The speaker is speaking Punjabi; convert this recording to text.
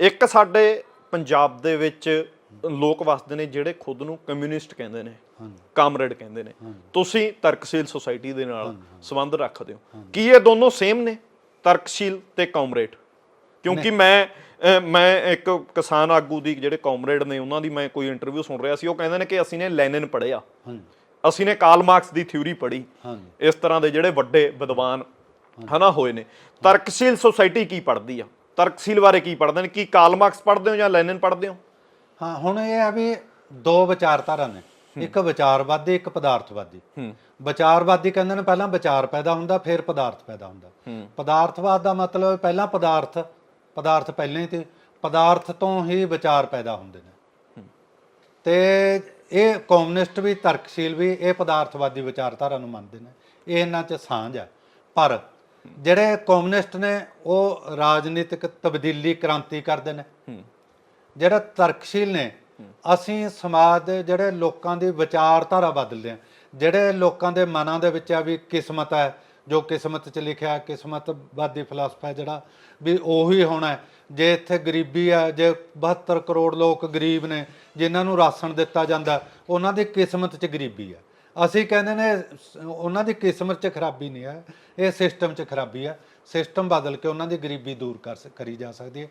ਇੱਕ ਸਾਡੇ ਪੰਜਾਬ ਦੇ ਵਿੱਚ ਲੋਕ ਵਸਦੇ ਨੇ ਜਿਹੜੇ ਖੁਦ ਨੂੰ ਕਮਿਊਨਿਸਟ ਕਹਿੰਦੇ ਨੇ ਕਾਮਰੇਡ ਕਹਿੰਦੇ ਨੇ। ਤੁਸੀਂ ਤਰਕਸ਼ੀਲ ਸੁਸਾਇਟੀ ਦੇ ਨਾਲ ਸੰਬੰਧ ਰੱਖਦੇ ਹੋ। ਕੀ ਇਹ ਦੋਨੋਂ ਸੇਮ ਨੇ? ਤਰਕਸ਼ੀਲ ਤੇ ਕਾਮਰੇਡ। ਕਿਉਂਕਿ ਮੈਂ ਮੈਂ ਇੱਕ ਕਿਸਾਨ ਆਗੂ ਦੀ ਜਿਹੜੇ ਕਾਮਰੇਡ ਨੇ ਉਹਨਾਂ ਦੀ ਮੈਂ ਕੋਈ ਇੰਟਰਵਿਊ ਸੁਣ ਰਿਹਾ ਸੀ। ਉਹ ਕਹਿੰਦੇ ਨੇ ਕਿ ਅਸੀਂ ਨੇ ਲੈਨਿਨ ਪੜ੍ਹਿਆ। ਹਾਂਜੀ। ਅਸੀਂ ਨੇ ਕਾਰਲ ਮਾਰਕਸ ਦੀ ਥਿਊਰੀ ਪੜ੍ਹੀ। ਇਸ ਤਰ੍ਹਾਂ ਦੇ ਜਿਹੜੇ ਵੱਡੇ ਵਿਦਵਾਨ ਹਨਾ ਹੋਏ ਨੇ। ਤਰਕਸ਼ੀਲ ਸੁਸਾਇਟੀ ਕੀ ਪੜ੍ਹਦੀ ਆ? ਤਰਕਸ਼ੀਲ ਬਾਰੇ ਕੀ ਪੜ੍ਹਦੇ ਨੇ? ਕੀ ਕਾਰਲ ਮਾਰਕਸ ਪੜ੍ਹਦੇ ਹੋ ਜਾਂ ਲੈਨਿਨ ਪੜ੍ਹਦੇ ਹੋ? ਹਾਂ ਹੁਣ ਇਹ ਆ ਵੀ ਦੋ ਵਿਚਾਰਧਾਰਾ ਨੇ। ਇੱਕ ਵਿਚਾਰਵਾਦੀ ਇੱਕ ਪਦਾਰਥਵਾਦੀ। ਵਿਚਾਰਵਾਦੀ ਕਹਿੰਦੇ ਨੇ ਪਹਿਲਾਂ ਵਿਚਾਰ ਪੈਦਾ ਹੁੰਦਾ ਫਿਰ ਪਦਾਰਥ ਪੈਦਾ ਹੁੰਦਾ। ਪਦਾਰਥਵਾਦ ਦਾ ਮਤਲਬ ਪਹਿਲਾਂ ਪਦਾਰਥ ਪਦਾਰਥ ਪਹਿਲਾਂ ਹੀ ਤੇ ਪਦਾਰਥ ਤੋਂ ਹੀ ਵਿਚਾਰ ਪੈਦਾ ਹੁੰਦੇ ਨੇ। ਤੇ ਇਹ ਕਮਿਊਨਿਸਟ ਵੀ ਤਰਕਸ਼ੀਲ ਵੀ ਇਹ ਪਦਾਰਥਵਾਦੀ ਵਿਚਾਰਧਾਰਾ ਨੂੰ ਮੰਨਦੇ ਨੇ। ਇਹ ਇਹਨਾਂ 'ਚ ਸਾਂਝ ਹੈ। ਪਰ ਜਿਹੜੇ ਕਮਿਊਨਿਸਟ ਨੇ ਉਹ ਰਾਜਨੀਤਿਕ ਤਬਦੀਲੀ ਕ੍ਰਾਂਤੀ ਕਰਦੇ ਨੇ। ਜਿਹੜਾ ਤਰਕਸ਼ੀਲ ਨੇ ਅਸੀਂ ਸਮਾਜ ਦੇ ਜਿਹੜੇ ਲੋਕਾਂ ਦੀ ਵਿਚਾਰਧਾਰਾ ਬਦਲਦੇ ਆ ਜਿਹੜੇ ਲੋਕਾਂ ਦੇ ਮਨਾਂ ਦੇ ਵਿੱਚ ਆ ਵੀ ਕਿਸਮਤ ਹੈ ਜੋ ਕਿਸਮਤ 'ਚ ਲਿਖਿਆ ਕਿਸਮਤਵਾਦੀ ਫਲਸਫਾ ਜਿਹੜਾ ਵੀ ਉਹੀ ਹੋਣਾ। ਜੇ ਇੱਥੇ ਗਰੀਬੀ ਹੈ ਜੇ 72 ਕਰੋੜ ਲੋਕ ਗਰੀਬ ਨੇ ਜਿਨ੍ਹਾਂ ਨੂੰ ਰਾਸ਼ਨ ਦਿੱਤਾ ਜਾਂਦਾ ਉਹਨਾਂ ਦੀ ਕਿਸਮਤ 'ਚ ਗਰੀਬੀ ਹੈ। ਅਸੀਂ ਕਹਿੰਦੇ ਨੇ ਸ- ਉਹਨਾਂ ਦੀ ਕਿਸਮਤ 'ਚ ਖਰਾਬੀ ਨਹੀਂ ਹੈ, ਇਹ ਸਿਸਟਮ 'ਚ ਖਰਾਬੀ ਹੈ। ਸਿਸਟਮ ਬਦਲ ਕੇ ਉਹਨਾਂ ਦੀ ਗਰੀਬੀ ਦੂਰ ਕਰ ਸ- ਕਰੀ ਜਾ ਸਕਦੀ ਹੈ।